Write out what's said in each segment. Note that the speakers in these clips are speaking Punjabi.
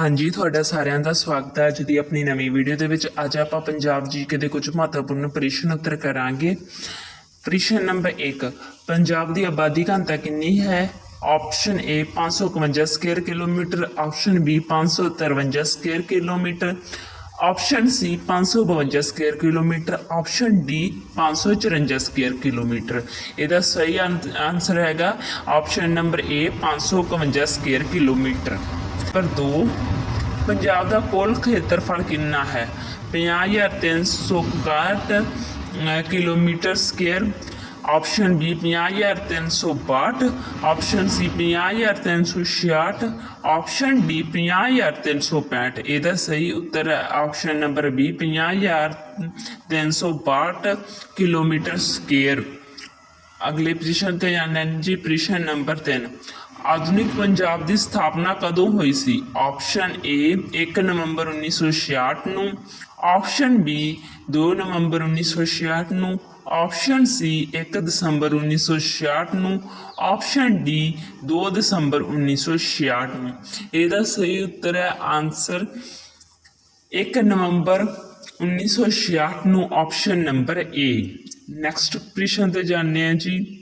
ਹਾਂਜੀ, ਤੁਹਾਡਾ ਸਾਰਿਆਂ ਦਾ ਸਵਾਗਤ ਹੈ ਅੱਜ ਦੀ ਆਪਣੀ ਨਵੀਂ ਵੀਡੀਓ ਦੇ ਵਿੱਚ। ਅੱਜ ਆਪਾਂ ਪੰਜਾਬ ਜੀਕੇ ਦੇ ਕੁਝ ਮਹੱਤਵਪੂਰਨ ਪ੍ਰਸ਼ਨ ਉੱਤਰ ਕਰਾਂਗੇ। ਪ੍ਰਸ਼ਨ ਨੰਬਰ 1 ਪੰਜਾਬ ਦੀ ਆਬਾਦੀ ਘਣਤਾ ਕਿੰਨੀ ਹੈ? Option A 551 square kilometre option B 553 square kilometre option C 552 square kilometre option D 554 square kilometre ਇਹਦਾ ਸਹੀ ਆਨਸਰ ਹੈਗਾ। Option number A 551 square kilometre number 2 Punjab ਦਾ ਕੁੱਲ ਖੇਤਰਫਲ ਕਿੰਨਾ ਹੈ? 50361 kilometre square. Option B 50362 option C 50366 option D 50365 ਇਹਦਾ ਸਹੀ ਉੱਤਰ ਹੈ। Option number B 50362 kilometre square. ਅਗਲੇ ਪੋਜੀਸ਼ਨ ਤੇ ਜਾਂਦੇ ਹਾਂ ਜੀ ਪੋਜੀਸ਼ਨ ਨੰਬਰ 3 ਆਧੁਨਿਕ ਪੰਜਾਬ ਦੀ ਸਥਾਪਨਾ ਕਦੋਂ ਹੋਈ ਸੀ? ਆਪਸ਼ਨ A 1 ਨਵੰਬਰ 1966 ਨੂੰ। ਆਪਸ਼ਨ B 2 ਨਵੰਬਰ 1966 ਨੂੰ। ਆਪਸ਼ਨ C 1 ਦਸੰਬਰ 1966 ਨੂੰ। ਆਪਸ਼ਨ D 2 ਦਸੰਬਰ 1966 ਨੂੰ। ਇਹਦਾ ਸਹੀ ਉੱਤਰ ਹੈ ਆਨਸਰ 1 ਨਵੰਬਰ 1966 ਨੂੰ ਆਪਸ਼ਨ ਨੰਬਰ A ਨੈਕਸਟ ਪ੍ਰਸ਼ਨ ਤੇ ਜਾਂਦੇ ਹਾਂ ਜੀ।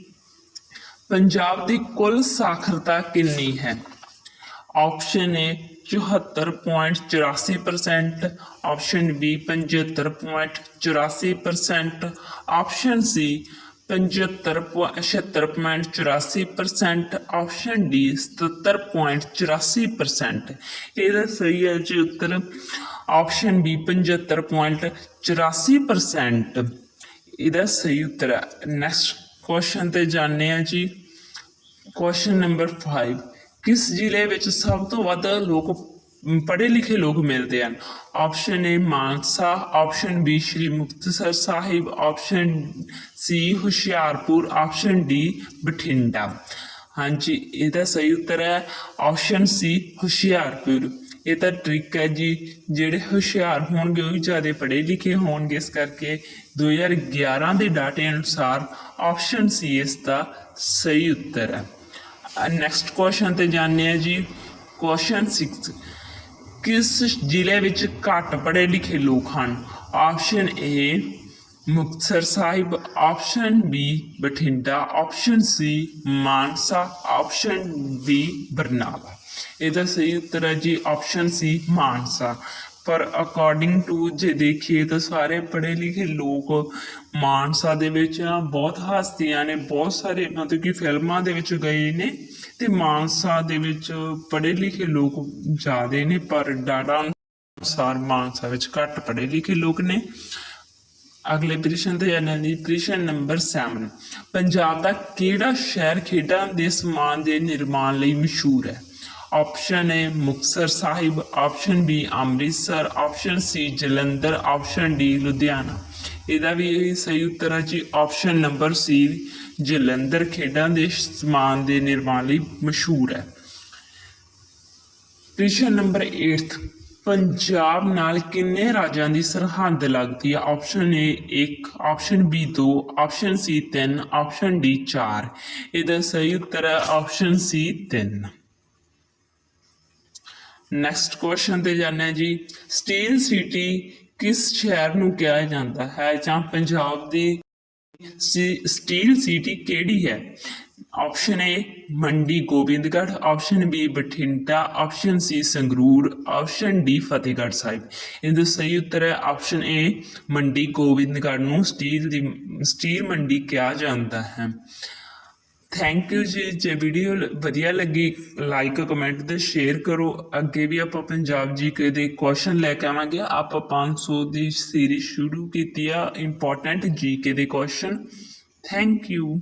ਪੰਜਾਬ ਦੀ ਕੁੱਲ ਸਾਖਰਤਾ ਕਿੰਨੀ ਹੈ option A 74.84% option B 75.84% option C 75.76% option D 77.84% ਇਹਦਾ ਸਹੀ ਹੈ ਜੀ ਉੱਤਰ ਆਪਸ਼ਨ B 75.84% ਇਹਦਾ ਸਹੀ ਉੱਤਰ ਹੈ ਨੈਕਸਟ ਕੁਐਸਚਨ ਤੇ ਜਾਣਦੇ ਹਾਂ ਜੀ। ਕੁਐਸਚਨ ਨੰਬਰ 5 ਕਿਸ ਜ਼ਿਲ੍ਹੇ ਵਿੱਚ ਸਭ ਤੋਂ ਵੱਧ ਲੋਕ ਪੜ੍ਹੇ ਲਿਖੇ ਲੋਕ ਮਿਲਦੇ ਹਨ? Option A Mansa. Option B Shri Muktsar Sahib. Option C Hoshiarpur. Option D Bathinda. ਹਾਂਜੀ, ਇਹਦਾ ਸਹੀ ਉੱਤਰ ਹੈ। Option C Hoshiarpur. ਇਹ ਤਾਂ ਟ੍ਰਿਕ ਹੈ ਜੀ। ਜਿਹੜੇ ਹੁਸ਼ਿਆਰ ਹੋਣਗੇ, ਉਹ ਵੀ ਜ਼ਿਆਦਾ ਪੜ੍ਹੇ ਲਿਖੇ ਹੋਣਗੇ। ਇਸ ਕਰਕੇ 2011 ਦੇ ਡਾਟੇ ਅਨੁਸਾਰ ਆਪਸ਼ਨ ਸੀ ਇਸ ਦਾ ਸਹੀ ਉੱਤਰ ਹੈ। ਨੈਕਸਟ ਕੁਐਸਚਨ ਤੇ ਜਾਣਦੇ ਹਾਂ ਜੀ। ਕੁਐਸਚਨ 6 ਕਿਸ ਜ਼ਿਲ੍ਹੇ ਵਿੱਚ ਘੱਟ ਪੜ੍ਹੇ ਲਿਖੇ ਲੋਕ ਹਨ? Option A Muktsar Sahib. Option B Bathinda. Option C Mansa. Option D, Barnala. ਇਹਦਾ ਸਹੀ ਉੱਤਰ ਹੈ ਜੀ ਆਪਸ਼ਨ ਸੀ ਮਾਨਸਾ। ਪਰ ਅਕੋਰਡਿੰਗ ਟੂ ਜੇ ਦੇਖੀਏ ਤਾਂ ਸਾਰੇ ਪੜ੍ਹੇ ਲਿਖੇ ਲੋਕ ਮਾਨਸਾ ਦੇ ਵਿੱਚ ਆ, ਬਹੁਤ ਹਸਤੀਆਂ ਨੇ, ਬਹੁਤ ਸਾਰੇ ਮਤਲਬ ਕਿ ਫਿਲਮਾਂ ਦੇ ਵਿੱਚ ਗਏ ਨੇ ਤੇ ਮਾਨਸਾ ਦੇ ਵਿੱਚ ਪੜ੍ਹੇ ਲਿਖੇ ਲੋਕ ਜ਼ਿਆਦੇ ਨੇ, ਪਰ ਡਾਟਾ ਅਨੁਸਾਰ ਮਾਨਸਾ ਵਿੱਚ ਘੱਟ ਪੜ੍ਹੇ ਲਿਖੇ ਲੋਕ ਨੇ। ਅਗਲੇ ਪ੍ਰਸ਼ਨ ਤੇ ਜਾਣਾ ਜੀ, ਪ੍ਰਸ਼ਨ ਨੰਬਰ 7 ਪੰਜਾਬ ਦਾ ਕਿਹੜਾ ਸ਼ਹਿਰ ਖੇਡਾਂ ਦੇ ਸਮਾਨ ਦੇ ਨਿਰਮਾਣ ਲਈ ਮਸ਼ਹੂਰ ਹੈ? Option A Muktsar Sahib option B Amritsar option C Jalandhar option D Ludhiana ਇਹਦਾ ਵੀ ਇਹ ਸਹੀ ਉੱਤਰ ਹੈ ਜੀ। ਆਪਸ਼ਨ ਨੰਬਰ ਸੀ ਜਲੰਧਰ ਖੇਡਾਂ ਦੇ ਸਮਾਨ ਦੇ ਨਿਰਮਾਣ ਲਈ ਮਸ਼ਹੂਰ ਹੈ। ਪ੍ਰਸ਼ਨ ਨੰਬਰ 8 ਪੰਜਾਬ ਨਾਲ ਕਿੰਨੇ ਰਾਜਾਂ ਦੀ ਸਰਹੱਦ ਲੱਗਦੀ ਹੈ? Option A 1 option B 2 option C 3 option D 4 ਇਹਦਾ ਸਹੀ ਉੱਤਰ ਹੈ ਆਪਸ਼ਨ ਸੀ 3 ਨੈਕਸਟ ਕੁਐਸਚਨ ਤੇ ਜਾਂਦੇ ਹਾਂ ਜੀ। ਸਟੀਲ ਸਿਟੀ ਕਿਸ ਸ਼ਹਿਰ ਨੂੰ ਕਿਹਾ ਜਾਂਦਾ ਹੈ ਜਾਂ ਪੰਜਾਬ ਦੀ ਸੀ- ਸਟੀਲ ਸਿਟੀ ਕਿਹੜੀ ਹੈ? Option A Mandi Gobindgarh option B Bathinda option C Sangrur option D Fatehgarh Sahib. ਇਹਦਾ ਸਹੀ ਉੱਤਰ ਹੈ ਆਪਸ਼ਨ ਏ ਮੰਡੀ ਗੋਬਿੰਦਗੜ੍ਹ ਨੂੰ ਸਟੀਲ ਦੀ ਸਟੀਲ ਮੰਡੀ ਕਿਹਾ ਜਾਂਦਾ ਹੈ। ਥੈਂਕ ਯੂ ਜੀ, ਜੇ ਵੀਡੀਓ ਵਧੀਆ ਲੱਗੀ ਲਾਈਕ ਕਮੈਂਟ ਤੇ ਸ਼ੇਅਰ ਕਰੋ। ਅੱਗੇ ਵੀ ਆਪਾਂ ਪੰਜਾਬ ਜੀਕੇ ਦੇ ਕੁਐਸਚਨ ਲੈ ਕੇ ਆਵਾਂਗੇ। ਆਪਾਂ 500 ਦੀ ਸੀਰੀਜ਼ ਸ਼ੁਰੂ ਕੀਤੀ ਆ ਇੰਪੋਰਟੈਂਟ ਜੀਕੇ ਦੇ ਕੁਐਸਚਨ ਥੈਂਕ ਯੂ